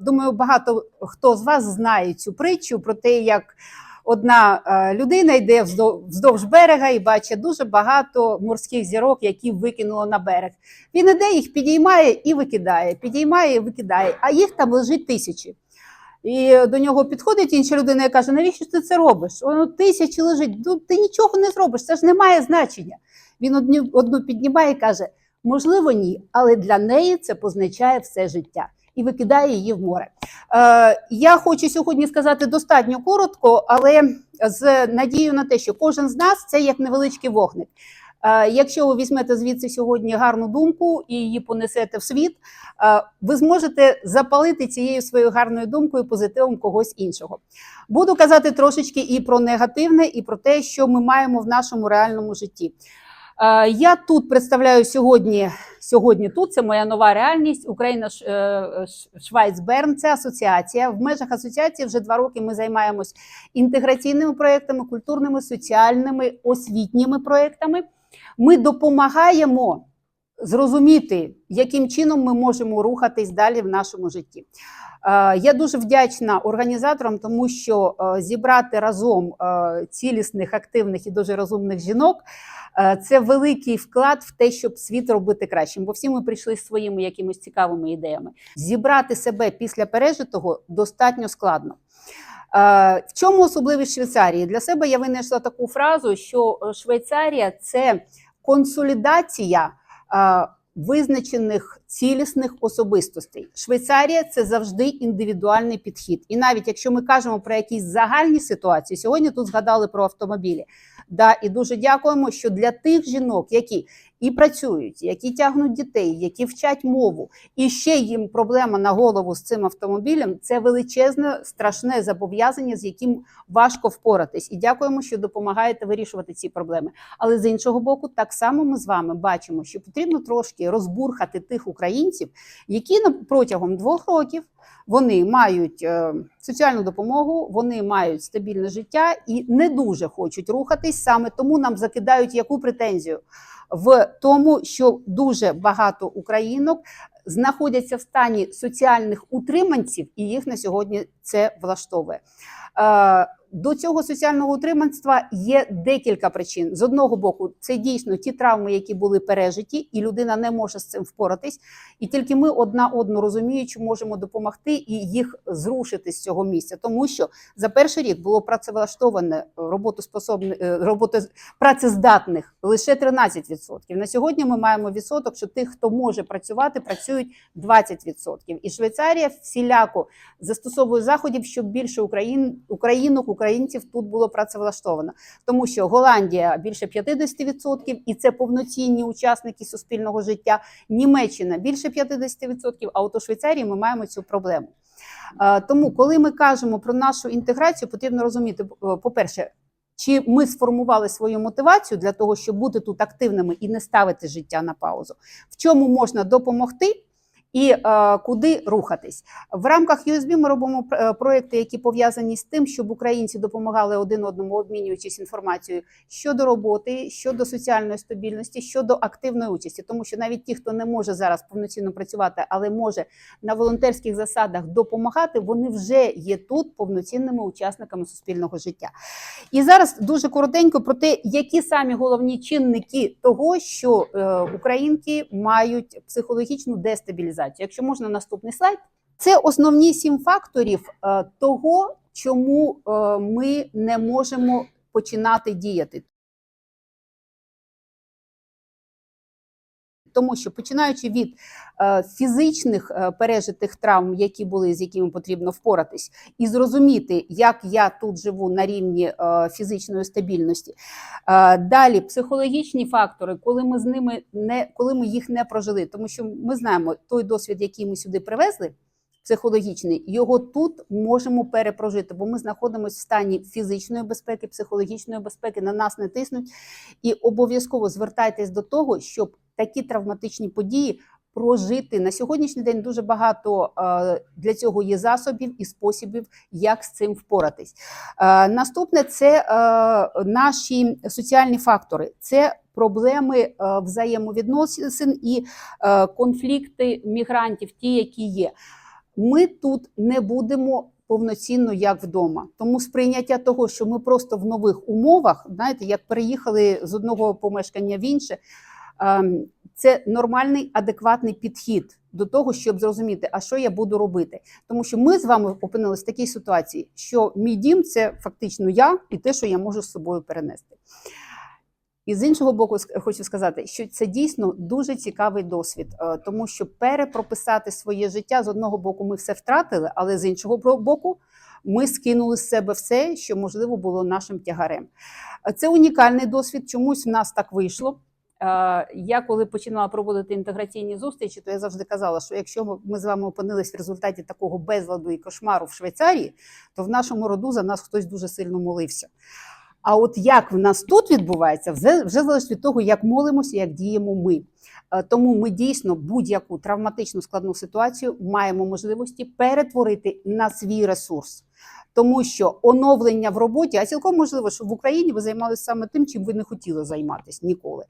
Думаю, багато хто з вас знає цю притчу про те, як одна е, людина йде вздовж берега і бачить дуже багато морських зірок, які викинуло на берег. Він іде, їх підіймає і викидає, підіймає і викидає, а їх там лежить тисячі. І до нього підходить інша людина і каже: навіщо ти це робиш? Воно тисячі лежить. Ну, ти нічого не зробиш, це ж не має значення. Він одну піднімає і каже: можливо, ні, але для неї це позначає все життя і викидає її в море. Е, я хочу сьогодні сказати достатньо коротко, але з надією на те, що кожен з нас це як невеличкий вогник. Е, Якщо ви візьмете звідси сьогодні гарну думку і її понесете в світ, е, ви зможете запалити цією своєю гарною думкою позитивом когось іншого. Буду казати трошечки і про негативне, і про те, що ми маємо в нашому реальному житті. Е, Я тут представляю сьогодні. Сьогодні тут це моя нова реальність. Україна е, Швайцберн. Це асоціація. В межах асоціації вже два роки ми займаємось інтеграційними проектами, культурними, соціальними, освітніми проектами. Ми допомагаємо зрозуміти, яким чином ми можемо рухатись далі в нашому житті. Е, Я дуже вдячна організаторам, тому що е, зібрати разом е, цілісних, активних і дуже розумних жінок це великий вклад в те, щоб світ робити кращим. Бо всі ми прийшли з своїми якимись цікавими ідеями. Зібрати себе після пережитого достатньо складно. В чому особливість Швейцарії? Для себе я винайшла таку фразу, що Швейцарія це консолідація визначених цілісних особистостей. Швейцарія це завжди індивідуальний підхід. І навіть якщо ми кажемо про якісь загальні ситуації, сьогодні тут згадали про автомобілі. Да, і дуже дякуємо, що для тих жінок, які і працюють, які тягнуть дітей, які вчать мову, і ще їм проблема на голову з цим автомобілем, це величезне страшне зобов'язання, з яким важко впоратись. І дякуємо, що допомагаєте вирішувати ці проблеми. Але з іншого боку, так само ми з вами бачимо, що потрібно трошки розбурхати тих українців, які протягом двох років вони мають е, соціальну допомогу, вони мають стабільне життя і не дуже хочуть рухатись. Саме тому нам закидають яку претензію в тому, що дуже багато українок знаходяться в стані соціальних утриманців, і їх на сьогодні це влаштовує. Е, До цього соціального утриманства є декілька причин. З одного боку, це дійсно ті травми, які були пережиті, і людина не може з цим впоратись. І тільки ми одна одну розуміючи, можемо допомогти і їх зрушити з цього місця. Тому що за перший рік було працевлаштоване е, роботи працездатних лише 13%. На сьогодні ми маємо відсоток, що тих, хто може працювати, працюють 20%. І Швейцарія всіляко застосовує заходів, щоб більше україн, українок, українців тут було працевлаштовано. Тому що Голландія більше 50%, і це повноцінні учасники суспільного життя. Німеччина більше 50%, а от у Швейцарії ми маємо цю проблему. Е, Тому, коли ми кажемо про нашу інтеграцію, потрібно розуміти, е, по-перше, чи ми сформували свою мотивацію для того, щоб бути тут активними і не ставити життя на паузу, в чому можна допомогти і е, куди рухатись. В рамках USB ми робимо е, проекти, які пов'язані з тим, щоб українці допомагали один одному, обмінюючись інформацією щодо роботи, щодо соціальної стабільності, щодо активної участі, тому що навіть ті, хто не може зараз повноцінно працювати, але може на волонтерських засадах допомагати, вони вже є тут повноцінними учасниками суспільного життя. І зараз дуже коротенько про те, які самі головні чинники того, що е, українки мають психологічну дестабілізацію. Якщо можна, наступний слайд. Це основні сім факторів е, того, чому е, ми не можемо починати діяти. Тому що починаючи від е, фізичних е, пережитих травм, які були, з якими потрібно впоратись, і зрозуміти, як я тут живу на рівні е, фізичної стабільності. Далі психологічні фактори, коли ми з ними не коли ми їх не прожили, тому що ми знаємо той досвід, який ми сюди привезли. Психологічний, його тут можемо перепрожити, бо ми знаходимося в стані фізичної безпеки, психологічної безпеки, на нас не тиснуть. І обов'язково звертайтесь до того, щоб такі травматичні події прожити на сьогоднішній день. Дуже багато е, для цього є засобів і способів, як з цим впоратись. Е, Наступне це е, наші соціальні фактори. Це Проблеми взаємовідносин і конфлікти мігрантів, ті, які є. Ми тут не будемо повноцінно як вдома. Тому сприйняття того, що ми просто в нових умовах, знаєте, як переїхали з одного помешкання в інше, це нормальний адекватний підхід до того, щоб зрозуміти, а що я буду робити. Тому що ми з вами опинилися в такій ситуації, що мій дім це фактично я і те, що я можу з собою перенести. І з іншого боку, хочу сказати, що це дійсно дуже цікавий досвід, е, тому що перепрописати своє життя з одного боку ми все втратили, але з іншого боку, ми скинули з себе все, що можливо було нашим тягарем. Е, Це унікальний досвід. Чомусь в нас так вийшло. Е, Я коли починала проводити інтеграційні зустрічі, то я завжди казала, що якщо ми- з вами опинились в результаті такого безладу і кошмару в Швейцарії, то в нашому роду за нас хтось дуже сильно молився. А от як в нас тут відбувається, вже, вже залежить від того, як молимося, як діємо ми. Е, Тому ми дійсно будь-яку травматичну складну ситуацію маємо можливості перетворити на свій ресурс. Тому що оновлення в роботі, а цілком можливо, що в Україні ви займалися саме тим, чим ви не хотіли займатися ніколи.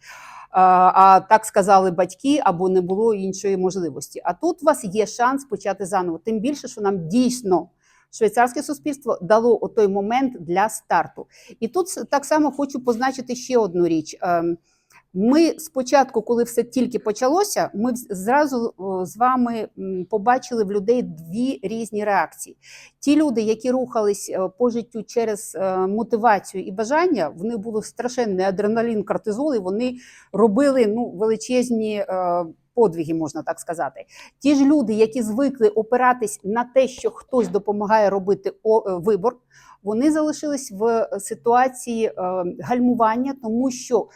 А, а так сказали батьки або не було іншої можливості. А тут у вас є шанс почати заново. Тим більше, що нам дійсно швейцарське суспільство дало той момент для старту. І тут так само хочу позначити ще одну річ. Ми спочатку, коли все тільки почалося, ми зразу з вами побачили в людей дві різні реакції. Ті люди, які рухались е, по життю через е, мотивацію і бажання, в них був страшенний адреналін, кортизол, і вони робили ну, величезні е, подвиги, можна так сказати. Ті ж люди, які звикли опиратись на те, що хтось допомагає робити вибор, вони залишились в ситуації гальмування, тому що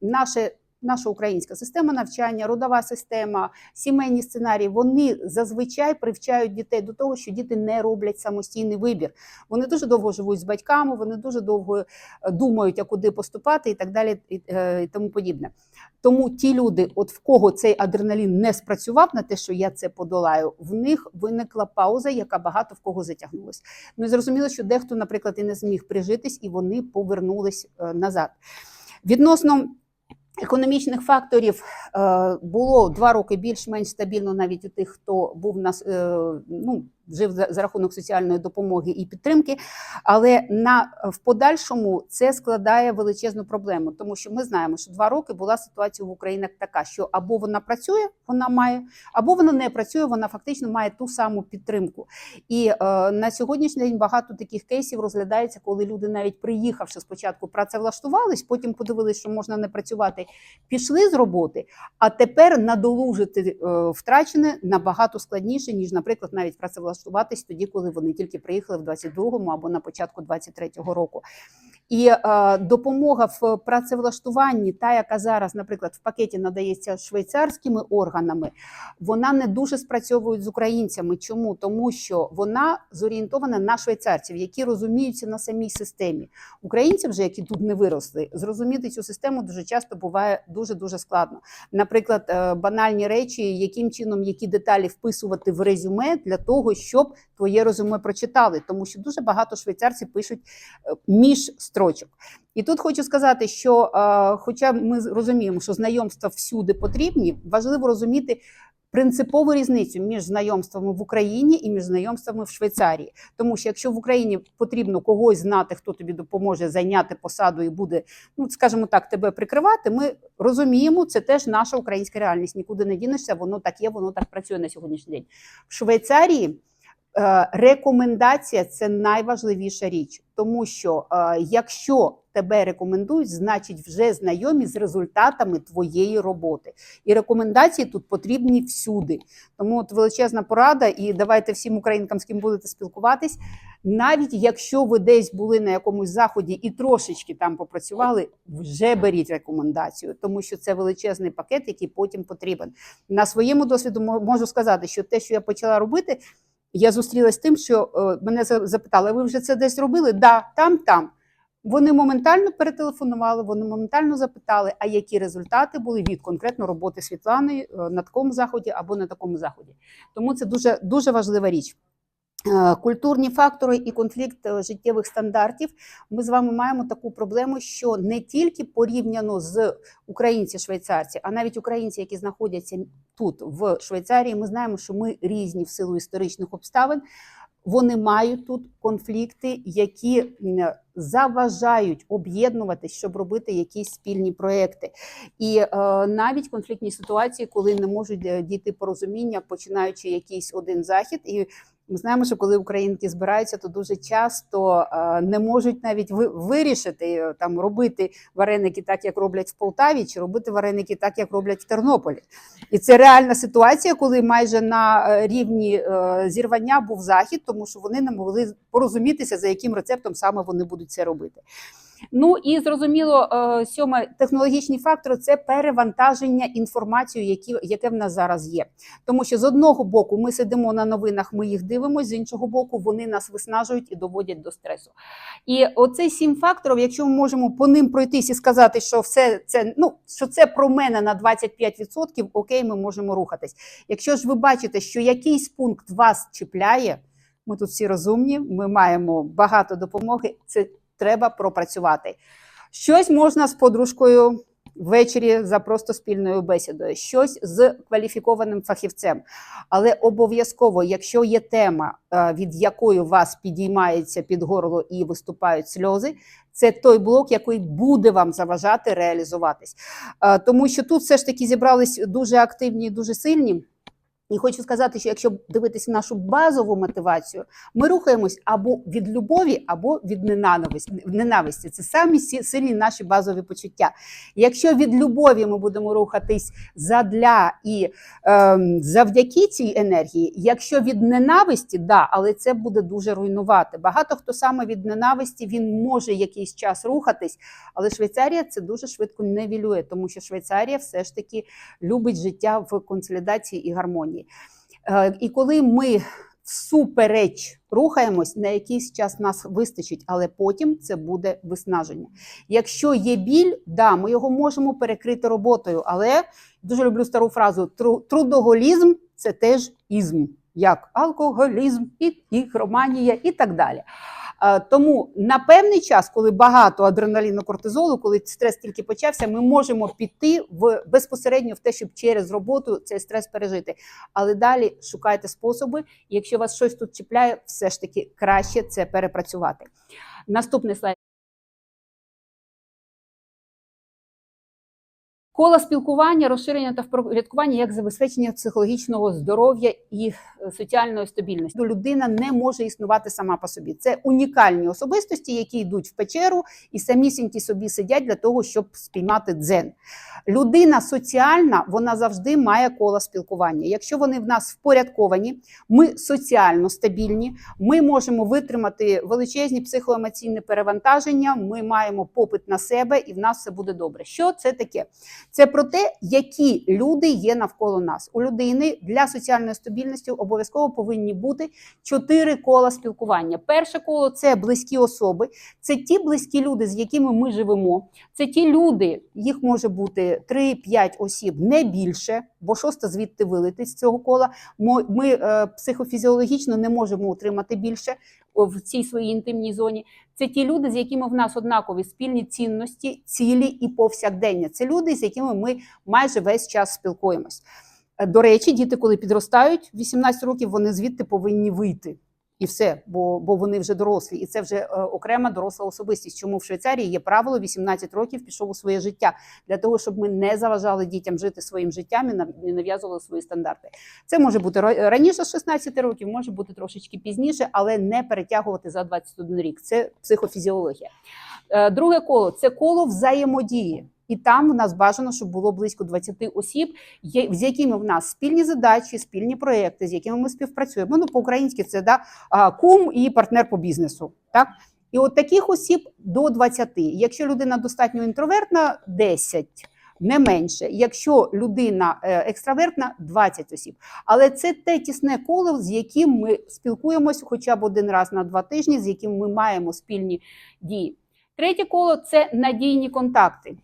наше. Наша українська система навчання, родова система, сімейні сценарії, вони зазвичай привчають дітей до того, що діти не роблять самостійний вибір. Вони дуже довго живуть з батьками, вони дуже довго е, думають, а куди поступати, і так далі, і, е, і тому подібне. Тому ті люди, от в кого цей адреналін не спрацював на те, що я це подолаю, в них виникла пауза, яка багато в кого затягнулась. Ну і зрозуміло, що дехто, наприклад, і не зміг прижитись, і вони повернулись е, назад. Відносно економічних факторів е, було два роки більш-менш стабільно, навіть у тих, хто був нас е, ну. Жив за, за рахунок соціальної допомоги і підтримки, але на в подальшому це складає величезну проблему, тому що ми знаємо, що два роки була ситуація в Україні така, що або вона працює, вона має, або вона не працює, вона фактично має ту саму підтримку. І е, на сьогоднішній день багато таких кейсів розглядається, коли люди, навіть приїхавши спочатку, працевлаштувались, потім подивилися, що можна не працювати, пішли з роботи, а тепер надолужити е, втрачене набагато складніше, ніж, наприклад, навіть працевлаштуватись тоді, коли вони тільки приїхали в 22-му або на початку 23-го року. І е, допомога в працевлаштуванні, та яка зараз, наприклад, в пакеті надається швейцарськими органами, вона не дуже спрацьовує з українцями. Чому? Тому що вона зорієнтована на швейцарців, які розуміються на самій системі. Українцям, вже які тут не виросли, зрозуміти цю систему дуже часто буває дуже дуже складно. Наприклад, е, банальні речі, яким чином які деталі вписувати в резюме для того, щоб твоє резюме прочитали, тому що дуже багато швейцарців пишуть е, між строчок. І тут хочу сказати, що, е, хоча ми розуміємо, що знайомства всюди потрібні, важливо розуміти. Принципову різницю між знайомствами в Україні і між знайомствами в Швейцарії, тому що якщо в Україні потрібно когось знати, хто тобі допоможе зайняти посаду і буде, ну скажімо так, тебе прикривати, ми розуміємо, це теж наша українська реальність. Нікуди не дінешся, воно так є, воно так працює на сьогоднішній день. В Швейцарії рекомендація це найважливіша річ, тому що е, якщо тебе рекомендують, значить вже знайомі з результатами твоєї роботи. І рекомендації тут потрібні всюди. Тому от величезна порада, і давайте всім українкам, з ким будете спілкуватись, навіть якщо ви десь були на якомусь заході і трошечки там попрацювали, вже беріть рекомендацію, тому що це величезний пакет, який потім потрібен. На своєму досвіду можу сказати, що те, що я почала робити, я зустрілася з тим, що е, мене запитали: ви вже це десь робили? Да, там, там. Вони моментально перетелефонували, вони моментально запитали, а які результати були від конкретно роботи Світлани е, на такому заході або на такому заході. Тому це дуже дуже важлива річ. Е, Культурні фактори і конфлікт е, життєвих стандартів. Ми з вами маємо таку проблему, що не тільки порівняно з українці-швейцарці, а навіть українці, які знаходяться тут, в Швейцарії, ми знаємо, що ми різні в силу історичних обставин. Вони мають тут конфлікти, які заважають об'єднуватись, щоб робити якісь спільні проекти. І е, навіть конфліктні ситуації, коли не можуть е, дійти порозуміння, починаючи якийсь один захід, і ми знаємо, що коли українки збираються, то дуже часто е, не можуть навіть ви- вирішити е, там робити вареники так, як роблять в Полтаві, чи робити вареники так, як роблять в Тернополі. І це реальна ситуація, коли майже на е, рівні зірвання був захід, тому що вони не могли порозумітися, за яким рецептом саме вони будуть це робити. Ну і зрозуміло, е, сьоме технологічні фактори це перевантаження інформацією, які, яке в нас зараз є. Тому що з одного боку ми сидимо на новинах, ми їх дивимося, з іншого боку, вони нас виснажують і доводять до стресу. І оцей сім факторів, якщо ми можемо по ним пройтись і сказати, що все це ну що це про мене на 25%, окей, ми можемо рухатись. Якщо ж ви бачите, що якийсь пункт вас чіпляє, ми тут всі розумні, ми маємо багато допомоги. Це треба пропрацювати. Щось можна з подружкою ввечері за просто спільною бесідою, щось з кваліфікованим фахівцем. Але обов'язково, якщо є тема, е, від якої вас підіймається під горло і виступають сльози, це той блок, який буде вам заважати реалізуватись. Е, Тому що тут все ж таки зібрались дуже активні і дуже сильні. І хочу сказати, що якщо дивитися нашу базову мотивацію, ми рухаємось або від любові, або від ненависті. Це самі сильні наші базові почуття. Якщо від любові ми будемо рухатись задля і ем, завдяки цій енергії, якщо від ненависті, да, але це буде дуже руйнувати. Багато хто саме від ненависті він може якийсь час рухатись, але Швейцарія це дуже швидко невілює, тому що Швейцарія все ж таки любить життя в консолідації і гармонії. Е, І коли ми всупереч рухаємось, на якийсь час нас вистачить, але потім це буде виснаження. Якщо є біль, да, ми його можемо перекрити роботою, але дуже люблю стару фразу: трудоголізм це теж ізм, як алкоголізм, і ігроманія і так далі. Е, Тому на певний час, коли багато адреналіну кортизолу, коли стрес тільки почався, ми можемо піти в безпосередньо в те, щоб через роботу цей стрес пережити. Але далі шукайте способи. Якщо вас щось тут чіпляє, все ж таки краще це перепрацювати. Наступний слайд. Коло спілкування, розширення та впорядкування як забезпечення психологічного здоров'я і е, соціальної стабільності. Людина не може існувати сама по собі. Це унікальні особистості, які йдуть в печеру і самісінькі собі сидять для того, щоб спіймати дзен. Людина соціальна, вона завжди має коло спілкування. Якщо вони в нас впорядковані, ми соціально стабільні, ми можемо витримати величезні психоемоційні перевантаження. Ми маємо попит на себе, і в нас все буде добре. Що це таке? Це про те, які люди є навколо нас. У людини для соціальної стабільності обов'язково повинні бути чотири кола спілкування. Перше коло це близькі особи, це ті близькі люди, з якими ми живемо. Це ті люди, їх може бути 3-5 осіб, не більше, бо шоста звідти вилетить з цього кола. Ми е, психофізіологічно не можемо утримати більше в цій своїй інтимній зоні. Це ті люди, з якими в нас однакові спільні цінності, цілі і повсякдення. Це люди, з якими ми майже весь час спілкуємось. Е, До речі, діти, коли підростають, 18 років вони звідти повинні вийти. І все, бо, бо вони вже дорослі, і це вже е, окрема доросла особистість. Чому в Швейцарії є правило 18 років пішов у своє життя для того, щоб ми не заважали дітям жити своїм життям і не нав'язували свої стандарти. Це може бути раніше з 16 років, може бути трошечки пізніше, але не перетягувати за 21 рік. Це психофізіологія. Е, Друге коло це коло взаємодії. І там в нас бажано, щоб було близько 20 осіб, з якими в нас спільні задачі, спільні проекти, з якими ми співпрацюємо. Ну, по-українськи це да, кум і партнер по бізнесу. Так? І от таких осіб до 20. Якщо людина достатньо інтровертна, 10. Не менше, якщо людина е, екстравертна 20 осіб. Але це те тісне коло, з яким ми спілкуємось хоча б один раз на два тижні, з яким ми маємо спільні дії. Третє коло це надійні контакти.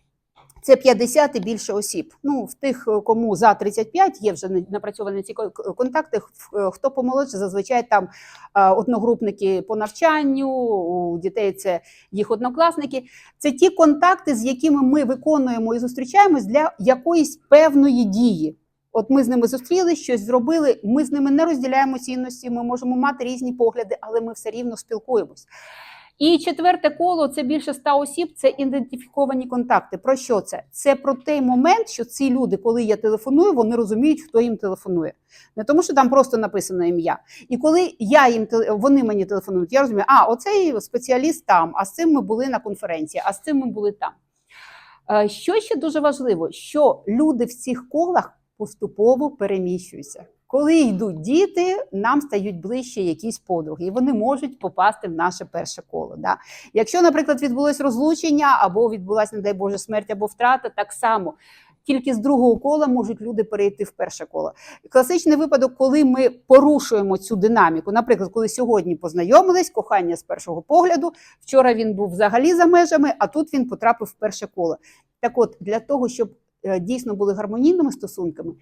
Це 50 і більше осіб. Ну, в тих, е, кому за 35 є вже на- напрацьовані ці контакти. в- е, Хто помолодше, зазвичай там е, одногрупники по навчанню, у дітей це їх однокласники. Це ті контакти, з якими ми виконуємо і зустрічаємось для якоїсь певної дії. От ми з ними зустрілися, щось зробили. Ми з ними не розділяємо цінності. Ми можемо мати різні погляди, але ми все рівно спілкуємось. І четверте коло це більше ста осіб. Це ідентифіковані контакти. Про що це? Це про той момент, що ці люди, коли я телефоную, вони розуміють, хто їм телефонує. Не тому, що там просто написано ім'я. І коли я їм вони мені телефонують, я розумію, а оцей спеціаліст там, а з цим ми були на конференції, а з цим ми були там. Е, Що ще дуже важливо, що люди в цих колах поступово переміщуються. Коли йдуть діти, нам стають ближче якісь подруги, і вони можуть попасти в наше перше коло. Да? Якщо, наприклад, відбулось розлучення, або відбулася, не дай Боже, смерть або втрата, так само. Тільки з другого кола можуть люди перейти в перше коло. Класичний випадок, коли ми порушуємо цю динаміку. Наприклад, коли сьогодні познайомились, кохання з першого погляду. Вчора він був взагалі за межами, а тут він потрапив в перше коло. Так от, для того, щоб дійсно були гармонійними стосунками,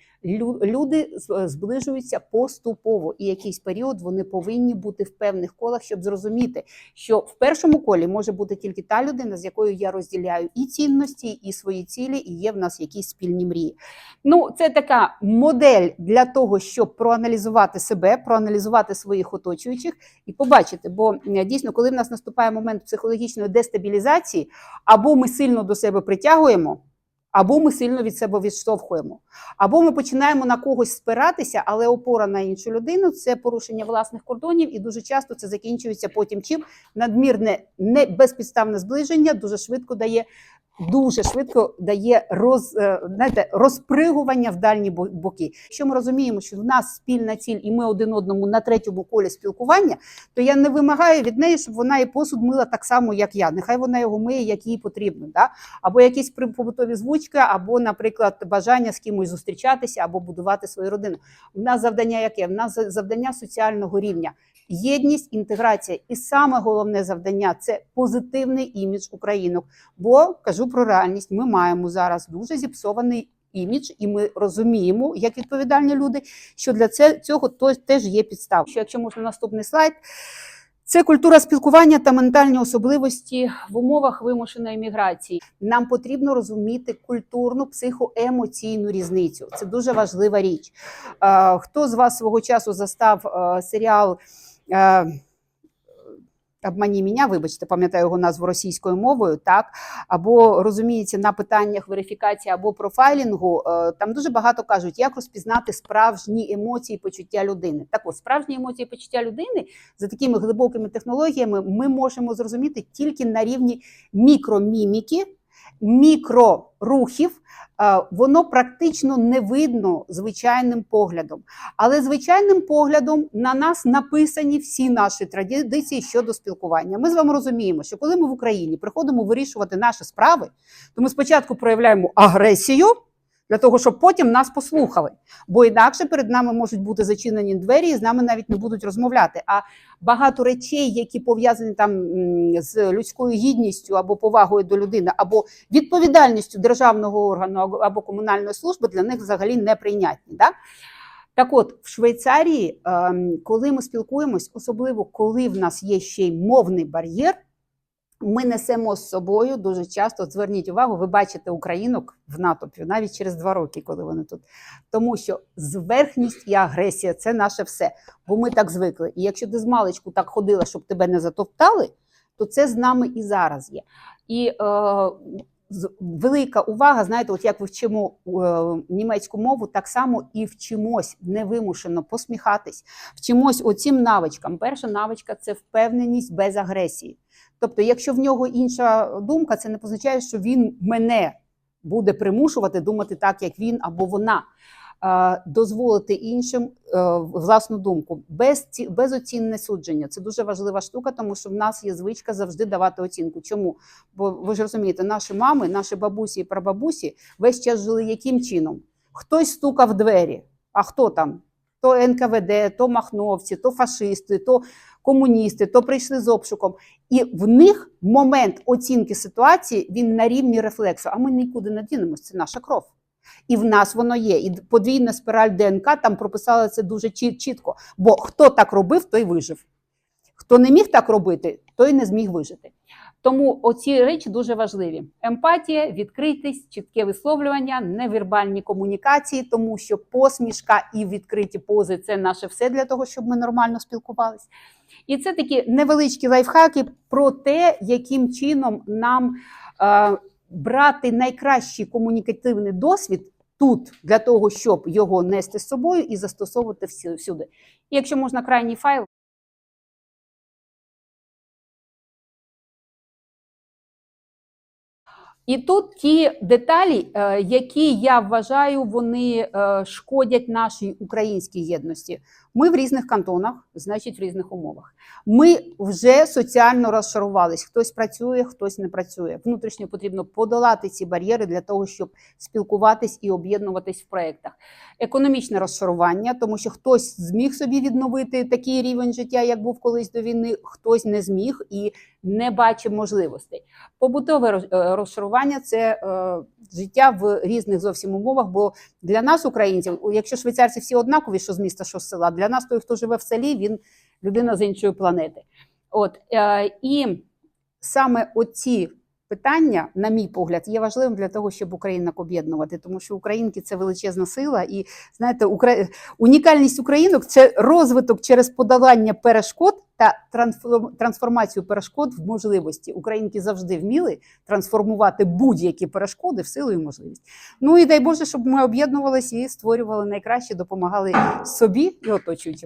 люди зближуються поступово, і якийсь період вони повинні бути в певних колах, щоб зрозуміти, що в першому колі може бути тільки та людина, з якою я розділяю і цінності, і свої цілі, і є в нас якісь спільні мрії. Ну, це така модель для того, щоб проаналізувати себе, проаналізувати своїх оточуючих і побачити. Бо е, дійсно, коли в нас наступає момент психологічної дестабілізації, або ми сильно до себе притягуємо. Або ми сильно від себе відштовхуємо, або ми починаємо на когось спиратися, але опора на іншу людину це порушення власних кордонів, і дуже часто це закінчується потім чим надмірне не безпідставне зближення дуже швидко дає. Дуже швидко дає роз, е, знаєте, розпригування в дальні боки. Якщо ми розуміємо, що в нас спільна ціль, і ми один одному на третьому колі спілкування, то я не вимагаю від неї, щоб вона і посуд мила так само, як я. Нехай вона його миє, як їй потрібно. Да? Або якісь побутові звучки, або, наприклад, бажання з кимось зустрічатися, або будувати свою родину. У нас завдання яке? В нас завдання соціального рівня. Єдність, інтеграція, і саме головне завдання це позитивний імідж українок. Бо кажу про реальність, ми маємо зараз дуже зіпсований імідж, і ми розуміємо, як відповідальні люди, що для цього теж є підстав. Що якщо можна наступний слайд. Це культура спілкування та ментальні особливості в умовах вимушеної міграції. Нам потрібно розуміти культурну психоемоційну різницю. Це дуже важлива річ. Хто з вас свого часу застав серіал? Е, Обмані мене, вибачте, пам'ятаю його назву російською мовою, так або розуміється на питаннях верифікації або профайлінгу. е, Там дуже багато кажуть, як розпізнати справжні емоції, почуття людини. Так от справжні емоції, почуття людини за такими глибокими технологіями ми можемо зрозуміти тільки на рівні мікроміміки, мікрорухів. Е, Воно практично не видно звичайним поглядом. Але звичайним поглядом на нас написані всі наші традиції щодо спілкування. Ми з вами розуміємо, що коли ми в Україні приходимо вирішувати наші справи, то ми спочатку проявляємо агресію для того, щоб потім нас послухали. Бо інакше перед нами можуть бути зачинені двері, і з нами навіть не будуть розмовляти. А багато речей, які пов'язані там з людською гідністю або повагою до людини, або відповідальністю державного органу або- комунальної служби, для них взагалі неприйнятні. Да? Так от, в Швейцарії, ем, коли ми спілкуємось, особливо коли в нас є ще й мовний бар'єр, ми несемо з собою дуже часто. Зверніть увагу, ви бачите українок в натовпі навіть через два роки, коли вони тут. Тому що зверхність і агресія це наше все. Бо ми так звикли. І якщо ти з маличку так ходила, щоб тебе не затоптали, то це з нами і зараз є. І е, велика увага, знаєте, от як ви вчимо е, німецьку мову, так само і вчимось невимушено посміхатись, вчимось оцім навичкам. Перша навичка це впевненість без агресії. Тобто, якщо в нього інша думка, це не позначає, що він мене буде примушувати думати так, як він або вона. Дозволити іншим е, власну думку без ці- безоцінне судження. Це дуже важлива штука, тому що в нас є звичка завжди давати оцінку. Чому? Бо ви ж розумієте, наші мами, наші бабусі і прабабусі весь час жили яким чином? Хтось стукав двері. А хто там? То НКВД, то махновці, то фашисти, то комуністи, то прийшли з обшуком. І в них момент оцінки ситуації він на рівні рефлексу. А ми нікуди не дінемось, це наша кров. І в нас воно є. І подвійна спіраль ДНК там прописала це дуже чітко. Бо хто так робив, той вижив. Хто не міг так робити, той не зміг вижити. Тому оці речі дуже важливі: емпатія, відкритість, чітке висловлювання, невербальні комунікації, тому що посмішка і відкриті пози це наше все для того, щоб ми нормально спілкувалися. І це такі невеличкі лайфхаки про те, яким чином нам е, брати найкращий комунікативний досвід тут для того, щоб його нести з собою і застосовувати всюди. І якщо можна крайній файл. І тут ті деталі, е, які я вважаю, вони е, шкодять нашій українській єдності. Ми в різних кантонах, значить, в різних умовах. Ми вже соціально розшарувались. Хтось працює, хтось не працює. Внутрішньо потрібно подолати ці бар'єри для того, щоб спілкуватись і об'єднуватись в проєктах. Економічне розшарування, тому що хтось зміг собі відновити такий рівень життя, як був колись до війни, хтось не зміг і не бачив можливостей. Побутове е, розшарування це е, життя в різних зовсім умовах. Бо для нас, українців, якщо швейцарці всі однакові, що з міста, що з села, для нас той, хто живе в селі, він людина з іншої планети. От е, і саме оці питання, на мій погляд, є важливим для того, щоб Українок об'єднувати, тому що українки це величезна сила, і знаєте, Укра... унікальність українок це розвиток через подолання перешкод та трансформ- трансформацію перешкод в можливості. Українки завжди вміли трансформувати будь-які перешкоди в силу і можливість. Ну і дай Боже, щоб ми об'єднувалися і створювали найкраще, допомагали собі і оточуючим.